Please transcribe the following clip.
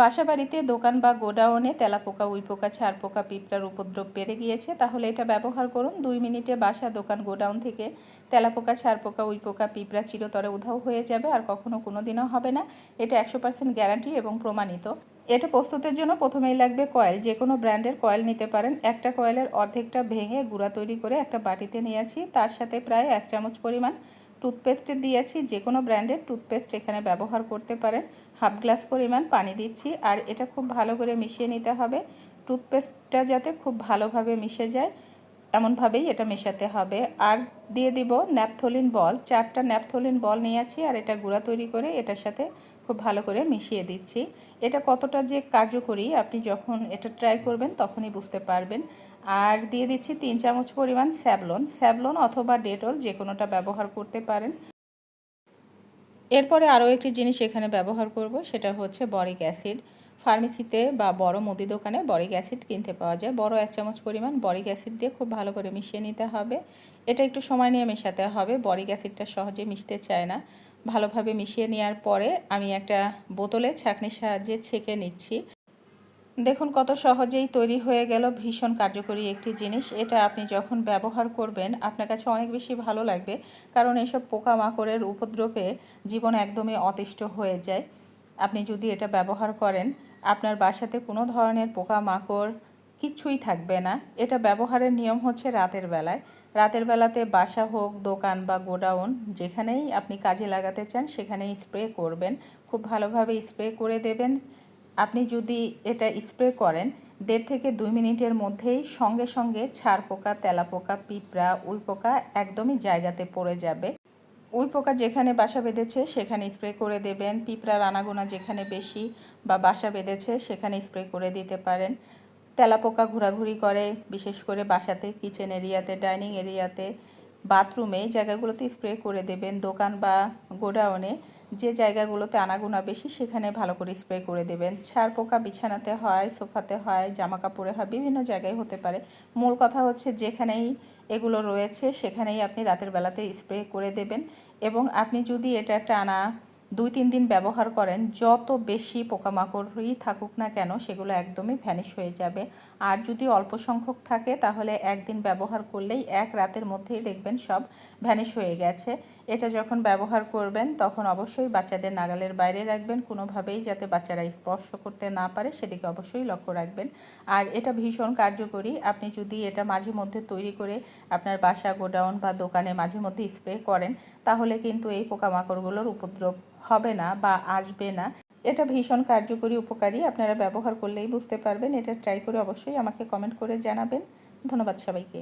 বাসা বাড়িতে দোকান বা গোডাউনে তেলাপোকা, উইপোকা, ছাড়পোকা, পিঁপড়ার উপদ্রব বেড়ে গিয়েছে, তাহলে এটা ব্যবহার করুন। দুই মিনিটে বাসা, দোকান, গোডাউন থেকে তেলাপোকা, ছাড়পোকা, উইপোকা, পিঁপড়া চিরতরে উধাও হয়ে যাবে আর কখনো কোনো দিনও হবে না। এটা একশো পার্সেন্ট গ্যারান্টি এবং প্রমাণিত। এটা প্রস্তুতের জন্য প্রথমেই লাগবে কয়েল। যে কোনো ব্র্যান্ডের কয়েল নিতে পারেন। একটা কয়েলের অর্ধেকটা ভেঙে গুঁড়া তৈরি করে একটা বাটিতে নিয়েছি তার সাথে প্রায় এক চামচ পরিমাণ টুথপেস্ট দিয়েছি। যে কোনো ব্র্যান্ডের টুথপেস্ট এখানে ব্যবহার করতে পারেন। হাফ গ্লাস পরিমাণ পানি দিচ্ছি আর এটা খুব ভালো করে মিশিয়ে নিতে হবে। টুথপেস্টটা যাতে খুব ভালোভাবে মিশে যায়, এমনভাবেই এটা মেশাতে হবে। আর দিয়ে দিব ন্যাপথলিন বল। চারটা ন্যাপথলিন বল নিয়েছি আর এটা গুঁড়া তৈরি করে এটার সাথে খুব ভালো করে মিশিয়ে দিচ্ছি। এটা কতটা যে কার্যকরী আপনি যখন এটা ট্রাই করবেন তখনই বুঝতে পারবেন। আর দিয়ে দিচ্ছি তিন চামচ পরিমাণ স্যাবলন স্যাবলন অথবা ডেটল যে কোনোটা ব্যবহার করতে পারেন। এরপরে আরও একটি জিনিস এখানে ব্যবহার করব, সেটা হচ্ছে বরিক অ্যাসিড। ফার্মেসিতে বা বড় মুদি দোকানে বরিক অ্যাসিড কিনতে পাওয়া যায়। বড় এক চামচ পরিমাণ বরিক অ্যাসিড দিয়ে খুব ভালো করে মিশিয়ে নিতে হবে। এটা একটু সময় নিয়ে মেশাতে হবে, বরিক অ্যাসিডটা সহজে মিশতে চায় না। ভালোভাবে মিশিয়ে নেওয়ার পরে আমি একটা বোতলে ছাঁকনির সাহায্যে ছেঁকে নিচ্ছি। দেখুন কত সহজেই তৈরি হয়ে গেল ভীষণ কার্যকরী একটি জিনিস। এটা আপনি যখন ব্যবহার করবেন, আপনার কাছে অনেক বেশি ভালো লাগবে, কারণ এসব পোকামাকড়ের উপদ্রবে জীবন একদমই অতিষ্ঠ হয়ে যায়। আপনি যদি এটা ব্যবহার করেন, আপনার বাসাতে কোনো ধরনের পোকামাকড় কিচ্ছুই থাকবে না। এটা ব্যবহারের নিয়ম হচ্ছে রাতের বেলায়। রাতের বেলাতে বাসা হোক, দোকান বা গোডাউন, যেখানেই আপনি কাজে লাগাতে চান, সেখানেই স্প্রে করবেন। খুব ভালোভাবে স্প্রে করে দেবেন। আপনি যদি এটা স্প্রে করেন, দেড় থেকে দুই মিনিটের মধ্যেই সঙ্গে সঙ্গে ছাড় পোকা, তেলা পোকা, পিঁপড়া, উই পোকা একদমই জায়গাতে পড়ে যাবে। উই পোকা যেখানে বাসা বেঁধেছে সেখানে স্প্রে করে দেবেন। পিঁপড়ার আনাগোনা যেখানে বেশি বা বাসা বেঁধেছে সেখানে স্প্রে করে দিতে পারেন। তেলাপোকা ঘোরাঘুরি করে, বিশেষ করে বাসাতে, কিচেন এরিয়াতে, ডাইনিং এরিয়াতে, বাথরুমে জায়গাগুলোতে স্প্রে করে দেবেন। দোকান বা গোডাউনে যে জায়গাগুলোতে আনাগোনা বেশি, সেখানে ভালো করে স্প্রে করে দেবেন। ছাড় পোকা বিছানাতে হয়, সোফাতে হয় জামা কাপড়ে হয়, বিভিন্ন জায়গায় হতে পারে। মূল কথা হচ্ছে যেখানেই এগুলো রয়েছে, সেখানেই আপনি রাতের বেলাতে স্প্রে করে দেবেন। এবং আপনি যদি এটা টানা দুই তিন দিন ব্যবহার করেন, যত বেশি পোকামাকড়ই থাকুক না কেন, সেগুলো একদমই ভ্যানিশ হয়ে যাবে। আর যদি অল্প সংখ্যক থাকে, তাহলে একদিন ব্যবহার করলেই এক রাতের মধ্যেই দেখবেন সব ভ্যানিশ হয়ে গেছে। এটা যখন ব্যবহার করবেন, তখন অবশ্যই বাচ্চাদের নাগালের বাইরে রাখবেন, কোনোভাবেই যাতে বাচ্চারা স্পর্শ করতে না পারে, সেদিকে অবশ্যই লক্ষ্য রাখবেন। আর এটা ভীষণ কার্যকরী, আপনি যদি এটা মাঝে মধ্যে তৈরি করে আপনার বাসা, গোডাউন বা দোকানে মাঝে মধ্যে স্প্রে করেন, তাহলে কিন্তু এই পোকামাকড়গুলোর উপদ্রব হবে না বা আসবে না। এটা ভীষণ কার্যকরী, উপকারী, আপনারা ব্যবহার করলেই বুঝতে পারবেন। এটা ট্রাই করে অবশ্যই আমাকে কমেন্ট করে জানাবেন। ধন্যবাদ সবাইকে।